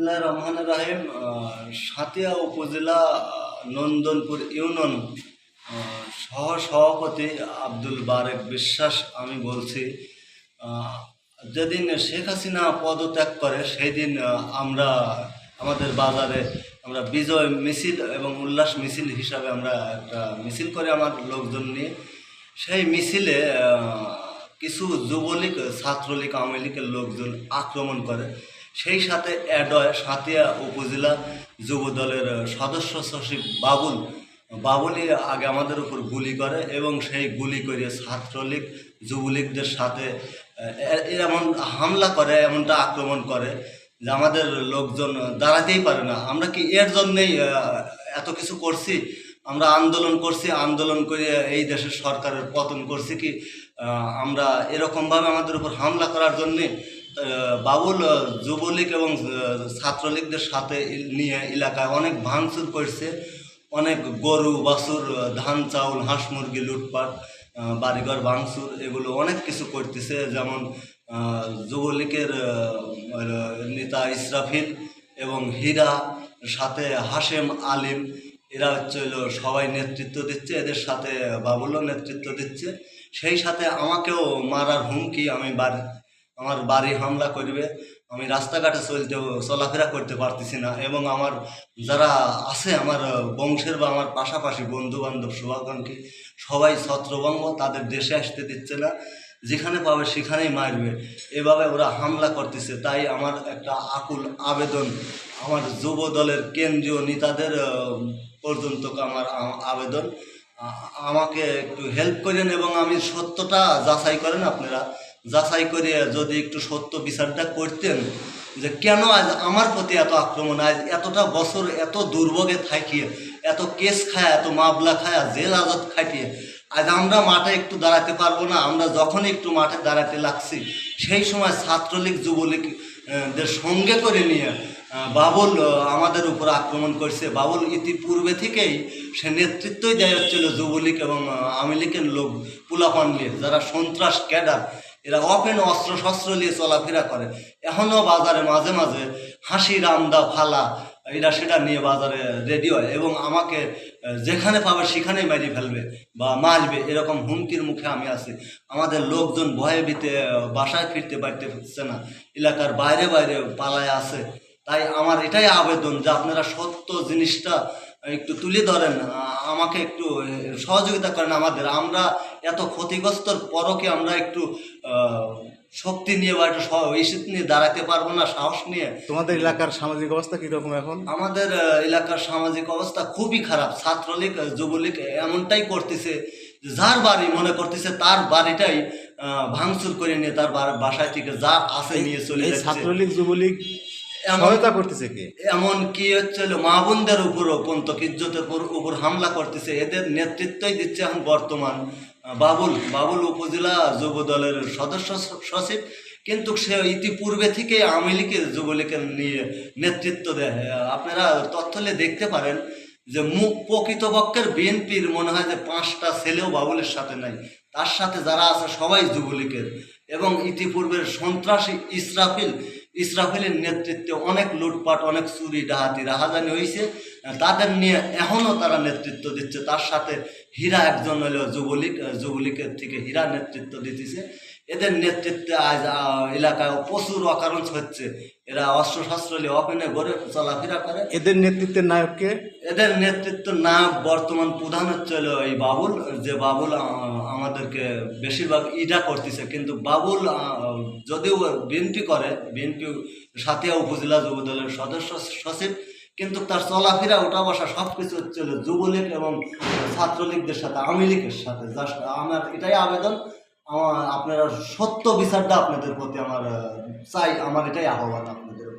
বিসমুল্লাহ রহমান রাহিম সাতিয়া উপজেলা নন্দনপুর ইউনিয়ন সহ সভাপতি আব্দুল বারেক বিশ্বাস আমি বলছি যেদিন শেখ হাসিনা পদত্যাগ করে সেই দিন আমরা আমাদের বাজারে আমরা বিজয় মিছিল এবং উল্লাস মিছিল হিসাবে আমরা একটা মিছিল করে আমার লোকজন নিয়ে। সেই মিছিলে কিছু যুবলীগ, ছাত্রলীগ, আওয়ামী লীগের লোকজন আক্রমণ করে। সেই সাথে সাতিয়া উপজেলা যুব দলের সদস্য সচিব বাবুল। বাবুলই আগে আমাদের উপর গুলি করে এবং সেই গুলি করে ছাত্রলীগ, যুবলীগদের সাথে এমন হামলা করে, এমনটা আক্রমণ করে যে আমাদের লোকজন দাঁড়াতেই পারে না। আমরা কি এর জন্যেই এত কিছু করছি? আমরা আন্দোলন করছি, আন্দোলন করে এই দেশের সরকারের পতন করছি কি? আমরা এরকমভাবে আমাদের উপর হামলা করার জন্যে বাবুল যুবলীগ এবং ছাত্রলীগদের সাথে নিয়ে এলাকায় অনেক ভাঙচুর করছে। অনেক গরু, বাছুর ধান, চাউল, হাঁস মুরগি, লুটপাট বাড়িঘর ভাঙচুর, এগুলো অনেক কিছু করতেছে। যেমন যুবলীগের নেতা ইসরাফিল এবং হীরা, সাথে হাশেম আলিম, এরা হচ্ছে সবাই নেতৃত্ব দিচ্ছে, এদের সাথে বাবুলও নেতৃত্ব দিচ্ছে। সেই সাথে আমাকেও মারার হুমকি আমি বাড়ি আমার বাড়ি হামলা করবে, আমি রাস্তাঘাটে চলতেও চলাফেরা করতে পারতেছি না এবং আমার যারা আছে, আমার বংশের বা আমার পাশাপাশি বন্ধু বান্ধব শুভাকাঙ্ক্ষী, সবাই ছত্রভঙ্গ, তাদের দেশে আসতে দিচ্ছে না, যেখানে পাবে সেখানেই মারবে। এভাবে ওরা হামলা করতেছে, তাই আমার একটা আকুল আবেদন আমার যুব দলের কেন্দ্রীয় নেতাদের পর্যন্ত আমার আবেদন। আমাকে একটু হেল্প করেন এবং আমি সত্যটা যাচাই করেন আপনারা। যাচাই করে যদি একটু সত্য বিচারটা করতেন যে কেন আজ আমার প্রতি এত আক্রমণ? আজ এতটা বছর এত দুর্ভোগে থাকিয়ে এত কেস খায় এত মামলা খায় জেল আজত খাটিয়ে আজ আমরা মাঠে একটু দাঁড়াতে পারব না? আমরা যখনই একটু মাঠে দাঁড়াতে লাগছি সেই সময় ছাত্রলীগ যুবলীগ আহ, দের সঙ্গে করে নিয়ে বাবুল আমাদের উপর আক্রমণ করছে। বাবুল ইতিপূর্বে থেকেই সে নেতৃত্বই দেয় হচ্ছিল যুবলীগ এবং আওয়ামী লীগের লোক পুলাপান যারা সন্ত্রাস ক্যাডার। এরা অপেন অস্ত্র শস্ত্র নিয়ে চলাফেরা করে। এখনও বাজারে মাঝে মাঝে হাসি, রামদা, ফালা, এরা সেটা নিয়ে বাজারে রেডি হয় এবং আমাকে, যেখানে পাবে সেখানেই মারি ফেলবে বা মারবে, এরকম হুমকির মুখে আমি আছি। আমাদের লোকজন ভয়ে ভীতে বাসায় ফিরতে পারতে পারছে না। এলাকার বাইরে বাইরে পালায় আছে। তাই আমার এটাই আবেদন যে আপনারা সত্য জিনিসটা একটু তুলে ধরেন আমাকে একটু সহযোগিতা করেন আমাদের। আমরা এত ক্ষতিগ্রস্তর পরও কি আমরা একটু শক্তি নিয়ে বা একটু ইস্যুত নিয়ে দাঁড়াতে পারব না সাহস নিয়ে। তোমাদের এলাকার সামাজিক অবস্থা কীরকম এখন? আমাদের এলাকার সামাজিক অবস্থা খুবই খারাপ। ছাত্রলীগ যুবলীগ এমনটাই করতেছে যার বাড়ি মনে করতেছে তার বাড়িটাই ভাঙচুর করে নিয়ে তার বাসায় থেকে যা আছে নিয়ে চলে ছাত্রলীগ যুবলীগ সহায়তা করতেছে কে? এমন কি হচ্ছে মা বোনদের উপরও পন্ত ইজ্জতের উপর উপর হামলা করতেছে এদের নেতৃত্বই দিচ্ছে এখন বর্তমান বাবুল। বাবুল উপজেলা যুব দলের সদস্য সচিব কিন্তু সে ইতিপূর্বে থেকে আওয়ামী লীগের যুবলীগের নিয়ে নেতৃত্ব দেয়। আপনারা তথ্যলে দেখতে পারেন যে মুখ প্রকৃতপক্ষের বিএনপির মনে হয় যে পাঁচটা ছেলেও বাবুলের সাথে নাই। তার সাথে যারা আছে সবাই যুবলীগের। এবং ইতিপূর্বের সন্ত্রাসী ইসরাফিল ইসরাফিলের নেতৃত্বে অনেক লুটপাট, অনেক চুরি ডাহাতি রাহাজানি হয়েছে তাদের নিয়ে এখনও তারা নেতৃত্ব দিচ্ছে। তার সাথে হীরা একজন হলো যুবলীগ, যুবলীগের থেকে হীরা নেতৃত্ব দিতেছে। এদের নেতৃত্বে আজ এলাকায় প্রচুর অকারণ হচ্ছে এরা অস্ত্র শস্ত্র নিয়ে অপেনে ঘরে চলাফেরা করে। এদের নেতৃত্বের নায়ককে? এদের নেতৃত্ব নায়ক বর্তমান প্রধান হচ্ছে এই বাবুল যে বাবুল আমাদেরকে বেশিরভাগ ইডা করতেছে। কিন্তু বাবুল যদিও বিএনপি করে বিএনপি সাতিয়া উপজেলা যুব দলের সদস্য সচিব কিন্তু তার চলাফেরা ওঠা বসা সব কিছু হচ্ছে যুবলীগ এবং ছাত্রলীগদের সাথে আওয়ামী লীগের সাথে। যার সাথে আমার এটাই আবেদন। আমার আপনারা সত্য বিচারটা আপনাদের প্রতি আমার চাই আমার এটাই আহ্বান আপনাদের।